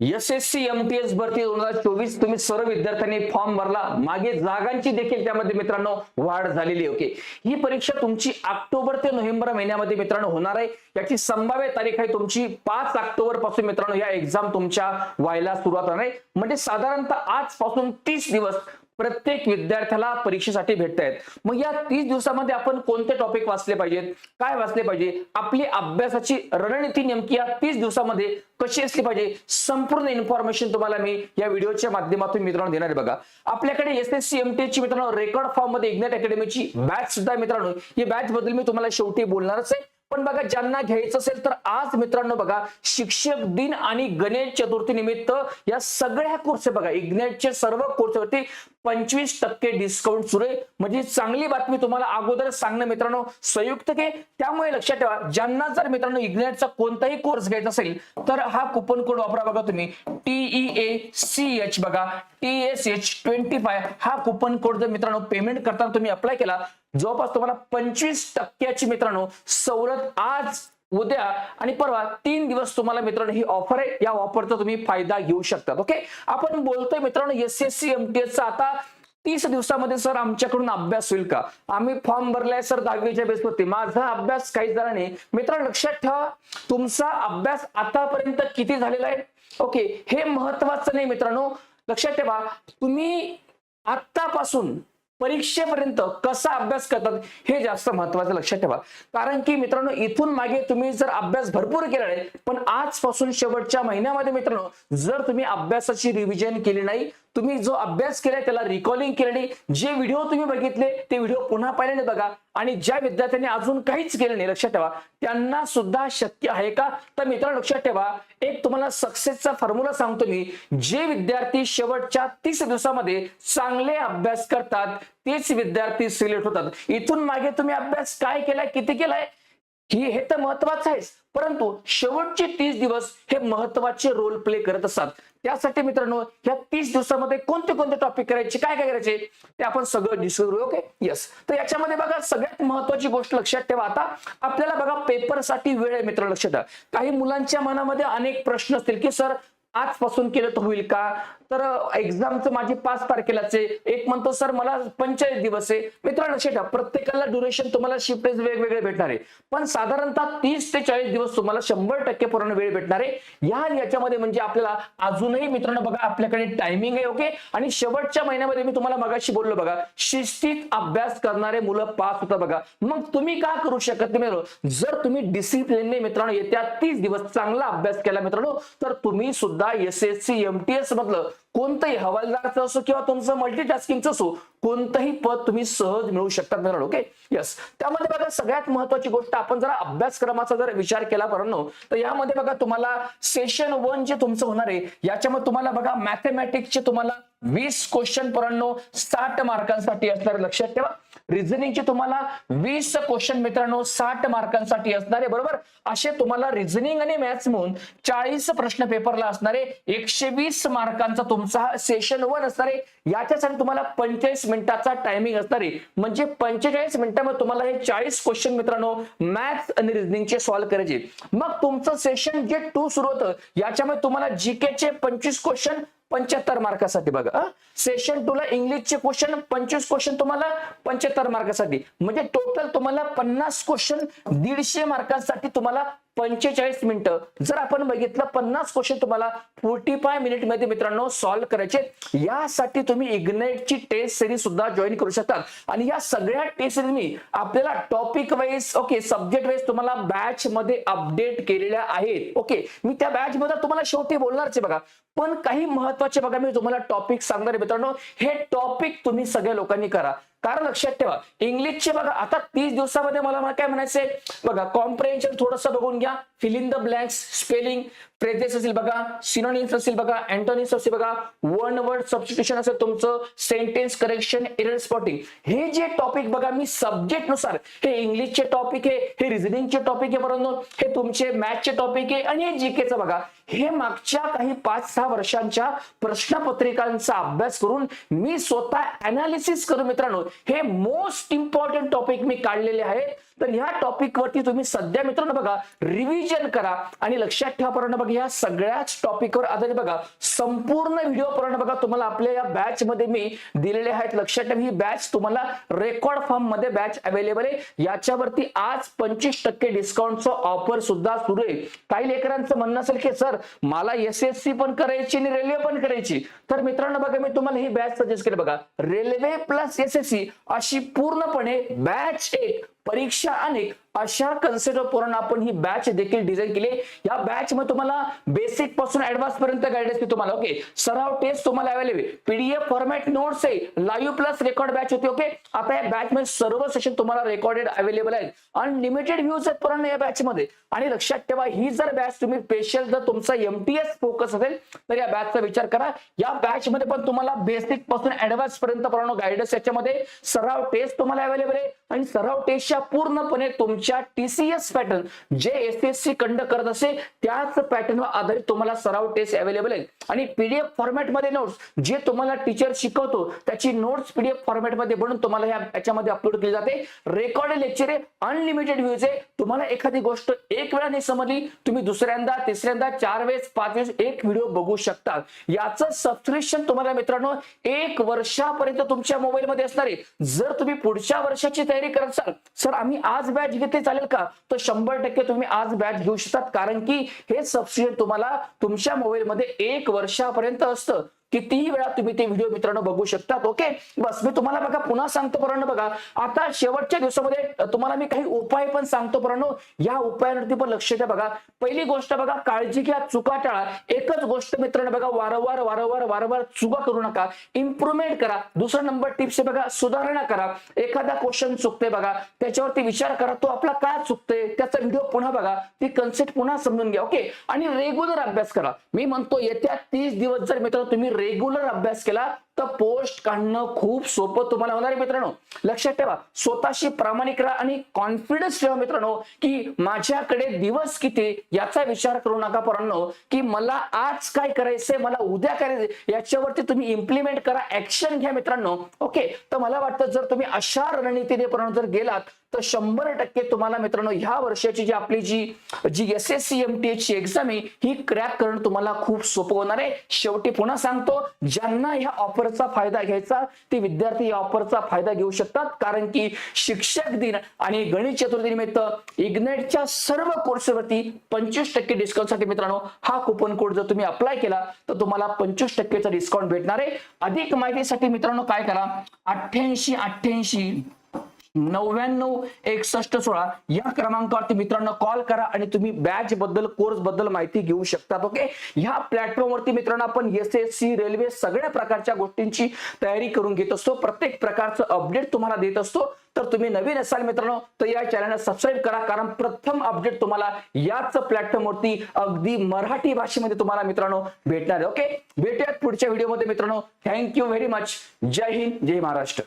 S S C M S भरती दोन हजार चोवीस तुम्ही सर्व विद्यार्थ्यांनी फॉर्म भरला. मागे जागांची देखील त्यामध्ये मित्रांनो वाढ झालेली ओके ही परीक्षा तुमची ऑक्टोबर ते नोव्हेंबर महिन्यामध्ये मित्रांनो होणार आहे. याची संभाव्य तारीख आहे तुमची पाच ऑक्टोबरपासून मित्रांनो या एक्झाम तुमच्या व्हायला सुरुवात होणार आहे. म्हणजे साधारणतः आजपासून तीस दिवस प्रत्येक विद्यार्थ्याला परीक्षेसाठी भेटत आहेत मग या तीस दिवसामध्ये आपण कोणते टॉपिक वाचले पाहिजेत? काय वाचले पाहिजे? आपली अभ्यासाची रणनीती नेमकी या तीस दिवसामध्ये कशी असली पाहिजे? संपूर्ण इन्फॉर्मेशन तुम्हाला मी या व्हिडिओच्या माध्यमातून मित्रांनो देणार आहे बघा. आपल्याकडे S S C M T ची मित्रांनो रेकॉर्ड फॉर्ममध्ये इग्नेट अकॅडमीची बॅच सुद्धा मित्रांनो. ही बॅच बद्दल मी तुम्हाला शेवटी बोलणारच आहे. पण बघा ज्यांना घ्यायचं असेल तर आज मित्रांनो बघा शिक्षक दिन आणि गणेश चतुर्थी निमित्त या सगळ्या कोर्स बघा. इग्नेटचे सर्व कोर्सवरती पंचवीस टक्के डिस्काउंट सुरू आहे. म्हणजे चांगली बातमी तुम्हाला अगोदर सांगणं मित्रांनो संयुक्त के त्यामुळे लक्षात ठेवा ज्यांना जर मित्रांनो इग्नेटचा कोणताही कोर्स घ्यायचा असेल तर हा कुपन कोड वापरा बघा तुम्ही. T E A C H बघा. T S H twenty five हा कुपन कोड जर मित्रांनो पेमेंट करताना तुम्ही अप्लाय केला जवळपास तुम्हाला पंचवीस टक्क्याची मित्रांनो सवलत आज उद्या आणि परवा तीन दिवस तुम्हाला मित्रांनो ही ऑफर आहे. या ऑफरचा तुम्ही फायदा घेऊ शकतात ओके आपण बोलतोय मित्रांनो एस एस सी एमटीएस चा आता तीस दिवसामध्ये सर आमच्याकडून अभ्यास होईल का? आम्ही फॉर्म भरलाय सर दहावीच्या बेसवरती माझा अभ्यास काही झाला नाही. मित्रांनो लक्षात ठेवा तुमचा अभ्यास आतापर्यंत किती झालेला आहे? ओके हे महत्वाचं नाही मित्रांनो. लक्षात ठेवा तुम्ही आतापासून परीक्षेपर्यंत कसा अभ्यास करतात हे जास्त महत्वाचं लक्षात ठेवा. कारण की मित्रांनो इथून मागे तुम्ही जर अभ्यास भरपूर केला नाही पण आजपासून शेवटच्या महिन्यामध्ये मित्रांनो जर तुम्ही अभ्यासाची रिव्हिजन केली नाही तुम्ही जो अभ्यास केलाय त्याला रिकॉलिंग केलं नाही जे व्हिडिओ तुम्ही बघितले ते व्हिडिओ पुन्हा पाहिल्याने बघा. आणि ज्या विद्यार्थ्यांनी अजून काहीच केलं नाही लक्षात ठेवा. त्यांना सुद्धा शक्य आहे का? तर मित्रांनो लक्षात ठेवा. एक तुम्हाला सक्सेसचा फॉर्म्युला सांगतो मी. जे विद्यार्थी शेवटच्या तीस दिवसामध्ये चांगले अभ्यास करतात तेच विद्यार्थी सिलेक्ट होतात. इथून मागे तुम्ही अभ्यास काय केलाय किती केलाय? ही हे तर महत्वाचं आहेच. परंतु शेवटचे तीस दिवस हे महत्त्वाचे रोल प्ले करत असतात. त्यासाठी मित्रांनो या तीस दिवसामध्ये कोणते कोणते टॉपिक करायचे काय काय करायचे ते आपण सगळं डिस्कस करू ओके येस तर याच्यामध्ये बघा सगळ्यात महत्वाची गोष्ट लक्षात ठेवा आता. आपल्याला बघा पेपरसाठी वेळ आहे मित्र लक्षात ठेवा. काही मुलांच्या मनामध्ये अनेक प्रश्न असतील की सर आजपासून केलं तर होईल का? तर एक्झामचं माझी पाच तारखेलाच. आहे एक म्हणतो सर मला पंचेचाळीस दिवस आहे. मित्रांनो शेटा प्रत्येकाला ड्युरेशन तुम्हाला शिफ्ट वेगवेगळे भेटणार आहे. पण साधारणतः तीस ते चाळीस दिवस तुम्हाला शंभर टक्के पूर्ण वेळ भेटणार आहे. या याच्यामध्ये म्हणजे आपल्याला अजूनही मित्रांनो बघा आपल्याकडे टायमिंग आहे ओके आणि शेवटच्या महिन्यामध्ये मी तुम्हाला मगाशी बोललो बघा शिस्तीत अभ्यास करणारे मुलं पास होतात बघा. मग तुम्ही का करू शकत नाही मित्रांनो? जर तुम्ही डिसिप्लिनने मित्रांनो येत्या तीस दिवस चांगला अभ्यास केला मित्रांनो तर तुम्ही सुद्धा S S C M T S मधलं कोणतंही हवालदारचं असो किंवा तुमचं मल्टीटास्किंगचं असो कोणतंही पद तुम्ही सहज मिळू शकतात मित्रांनो ओके यस त्यामध्ये बघा सगळ्यात महत्वाची गोष्ट आपण जरा अभ्यासक्रमाचा जर विचार केला मित्रांनो तर यामध्ये बघा तुम्हाला सेशन वन जे तुमचं होणार आहे याच्यामध्ये तुम्हाला बघा मॅथमॅटिक्सचे तुम्हाला वीस क्वेश्चन परांनो साठ मार्कांसाठी असणार लक्षात ठेवा. रिझनिंगचे तुम्हाला वीस क्वेश्चन मित्रांनो साठ मार्कांसाठी असणारे बरोबर? असे तुम्हाला रिझनिंग आणि मॅथ्स म्हणून चाळीस प्रश्न पेपरला असणारे एकशे वीस मार्कांचा तुमचा सेशन वन असणार आहे याच्यासाठी तुम्हाला पंचेचाळीस मिनिटाचा टायमिंग असणार. आहे म्हणजे पंचेचाळीस मिनिटामध्ये तुम्हाला हे चाळीस क्वेश्चन मित्रांनो मॅथ्स आणि रिझनिंगचे सॉल्व्ह करायचे. मग तुमचं सेशन जे टू सुरू होतं याच्यामध्ये तुम्हाला जीकेचे पंचवीस क्वेश्चन पंच्याहत्तर मार्कासाठी बघा सेशन टू ला इंग्लिशचे क्वेश्चन पंचवीस क्वेश्चन तुम्हाला पंच्याहत्तर मार्कासाठी. म्हणजे टोटल तुम्हाला पन्नास क्वेश्चन दीडशे मार्कांसाठी तुम्हाला पंचेचाळीस मिनिटं. जर आपण बघितलं पन्नास क्वेश्चन तुम्हाला फोर्टी फाय मिनिटमध्ये मित्रांनो सॉल्व्ह करायचे यासाठी तुम्ही इग्नेटची टेस्ट सिरीज सुद्धा जॉईन करू शकतात. आणि या सगळ्या टेस्ट सिरीज मी आपल्याला topic wise okay subject wise तुम्हाला बॅच मध्ये अपडेट केलेल्या आहेत. ओके मी त्या बॅच मध्ये तुम्हाला शेवटी बोलणारच बघा. पण काही महत्त्वाचे बघा मी तुम्हाला टॉपिक सांगणार आहे मित्रांनो. हे टॉपिक तुम्ही सगळ्या लोकांनी करा. कारण लक्षात ठेवा इंग्लिशचे बघा आता तीस दिवसामध्ये मला काय म्हणायचंय? बघा कॉम्प्रेन्शन थोडंसं बघून घ्या. Fill in the blanks spelling phrases असेल बघा सिनोनिम्स असेल बघा अँटोनिम्स असेल बघा वन वर्ड सबस्टिट्यूशन असेल तुमचं सेंटेन्स करेक्शन एरर स्पॉटिंग हे जे टॉपिक बघा मी सब्जेक्टनुसार हे इंग्लिशचे टॉपिक आहे हे रिझनिंगचे टॉपिक आहे परंतु हे तुमचे मॅथचे टॉपिक आहे आणि हे जीकेचं बघा. हे मागच्या काही पाच सहा वर्षांच्या प्रश्नपत्रिकांचा अभ्यास करून मी स्वतः अनालिसिस करून मित्रांनो. हे मोस्ट इम्पॉर्टंट टॉपिक मी काढलेले आहेत. तर ह्या टॉपिक वरती तुम्ही सध्या मित्रांनो बघा रिव्हिजन करा आणि लक्षात ठेवा पर्यंत बघा ह्या सगळ्याच टॉपिकवर आधारित बघा संपूर्ण व्हिडिओ पर्यंत बघा तुम्हाला आपल्या या बॅच मध्ये मी दिलेले आहेत. लक्षात ठेवा ही बॅच तुम्हाला रेकॉर्ड फॉर्ममध्ये बॅच अवेलेबल आहे. याच्यावरती आज पंचवीस टक्के डिस्काउंटचं ऑफर सुद्धा सुरू आहे. काही लेकरांचं म्हणणं असेल की सर मला एस एस सी पण करायची आणि रेल्वे पण करायची. तर मित्रांनो बघा मी तुम्हाला ही बॅच सजेस्ट केली बघा. Railway plus S S C अशी पूर्णपणे बॅच एक परीक्षा अनेक अशा कन्सेप्ट पूर्ण आपण ही बॅच देखील डिझाईन केली. या बॅच मध्ये तुम्हाला बेसिकपासून ऍडव्हान्स पर्यंत गायडन्स तुम्हाला ओके सराव टेस्ट तुम्हाला अवेलेबल पीडीएफ फॉर्मॅट नोट्स आहे. लाईव्ह प्लस रेकॉर्ड बॅच होती ओके आता या बॅच मध्ये सर्व सेशन तुम्हाला रेकॉर्डेड अवेलेबल आहेत. अनलिमिटेड व्ह्यूज आहेत पूर्ण या बॅच मध्ये. आणि लक्षात ठेवा ही जर बॅच तुम्ही स्पेशल जर तुमचा एमटीएस फोकस असेल तर या बॅचचा विचार करा. या बॅच मध्ये पण तुम्हाला बेसिकपासून ऍडव्हान्स पर्यंत गायडन्स याच्यामध्ये सराव टेस्ट तुम्हाला अवेलेबल आहे. आणि सराव टेस्टच्या पूर्णपणे तुमच्या टीसीएस पॅटर्न जे एस एस सी कंड करत असे त्याच पॅटर्नवर आधारित तुम्हाला सराव टेस्ट अवेलेबल आहे आणि पीडीएफ फॉर्मॅटमध्ये नोट्स जे तुम्हाला टीचर शिकवतो त्याची नोट्स पीडीएफ फॉर्मॅटमध्ये बनवून तुम्हाला ह्या याच्यामध्ये अपलोड केली जाते. रेकॉर्ड लेक्चर आहे अनलिमिटेड व्ह्यूज आहे तुम्हाला एखादी गोष्ट एक वेळा नाही समजली तुम्ही दुसऱ्यांदा तिसऱ्यांदा चार वेळेस पाच वेळेस एक व्हिडिओ बघू शकता. याचं सबस्क्रिप्शन तुम्हाला मित्रांनो एक वर्षापर्यंत तुमच्या मोबाईल मध्ये असणार आहे. जर तुम्ही पुढच्या वर्षाची तयारी करत असाल सर आम्ही आज बॅच घेत चालेल का? तर शंभर टक्के तुम्ही आज बॅच घेऊ शकतात. कारण की हे सबसिडी तुम्हाला तुमच्या मोबाईलमध्ये एक वर्षापर्यंत असतं. कितीही वेळा तुम्ही ते व्हिडिओ मित्रांनो बघू शकतात ओके बस मी तुम्हाला बघा पुन्हा सांगतो पर्यंत बघा. आता शेवटच्या दिवसामध्ये तुम्हाला मी काही उपाय पण सांगतो पर्यंत या उपायांवरती पण लक्ष द्या बघा. पहिली गोष्ट बघा काळजी घ्या चुका टाळा. एकच गोष्ट मित्रांनो बघा वारंवार वारंवार वारंवार चुका करू नका. इम्प्रुव्हमेंट करा. दुसरा नंबर टिप्स आहे बघा सुधारणा करा. एखादा क्वेश्चन चुकते बघा त्याच्यावरती विचार करा तो आपला का चुकते त्याचा व्हिडिओ पुन्हा बघा. ती कन्सेप्ट पुन्हा समजून घ्या ओके आणि रेग्युलर अभ्यास करा. मी म्हणतो येत्या तीस दिवस जर मित्रांनो तुम्ही रेग्युलर अभ्यास केला तर पोस्ट काढणं खूप सोपं तुम्हाला होणार आहे मित्रांनो. लक्षात ठेवा स्वतःशी प्रामाणिक राहा आणि कॉन्फिडन्स ठेवा मित्रांनो की माझ्याकडे दिवस किती याचा विचार करू नका पोरांनो की मला आज काय करायचंय मला उद्या करायचंय याच्यावरती तुम्ही इम्प्लिमेंट करा ऍक्शन घ्या मित्रांनो. ओके तर मला वाटतं जर तुम्ही अशा रणनीतीने पर्यंत जर गेलात तर शंभर टक्के तुम्हाला मित्रांनो ह्या वर्षाची जी आपली जी जी S S C M T ची एक्झाम आहे ही क्रॅक करणं तुम्हाला खूप सोपं होणार आहे. शेवटी पुन्हा सांगतो ज्यांना ह्या ऑफरचा फायदा घ्यायचा ते विद्यार्थी या ऑफरचा फायदा घेऊ शकतात. कारण की शिक्षक दिन आणि गणेश चतुर्थी निमित्त इग्नेटच्या सर्व कोर्सवरती पंचवीस टक्के डिस्काउंटसाठी मित्रांनो हा कुपन कोड जर तुम्ही अप्लाय केला तर तुम्हाला पंचवीस टक्केचा डिस्काउंट भेटणार आहे. अधिक माहितीसाठी मित्रांनो काय करा? अठ्ठ्याऐंशी अठ्ठ्याऐंशी नव्याण्णव एकसष्ट सोळा या क्रमांकावरती मित्रांनो कॉल करा आणि तुम्ही बॅच बद्दल कोर्सबद्दल माहिती घेऊ शकतात ओके ह्या प्लॅटफॉर्म वरती मित्रांनो आपण एस एस सी रेल्वे सगळ्या प्रकारच्या गोष्टींची तयारी करून घेत असतो. प्रत्येक प्रकारचं अपडेट तुम्हाला देत असतो. तर तुम्ही नवीन असाल मित्रांनो तर या चॅनलला सबस्क्राईब करा. कारण प्रथम अपडेट तुम्हाला याच प्लॅटफॉर्म वरती अगदी मराठी भाषेमध्ये तुम्हाला मित्रांनो भेटणार आहे ओके भेटूयात पुढच्या व्हिडिओमध्ये मित्रांनो. थँक्यू व्हेरी मच जय हिंद जय महाराष्ट्र.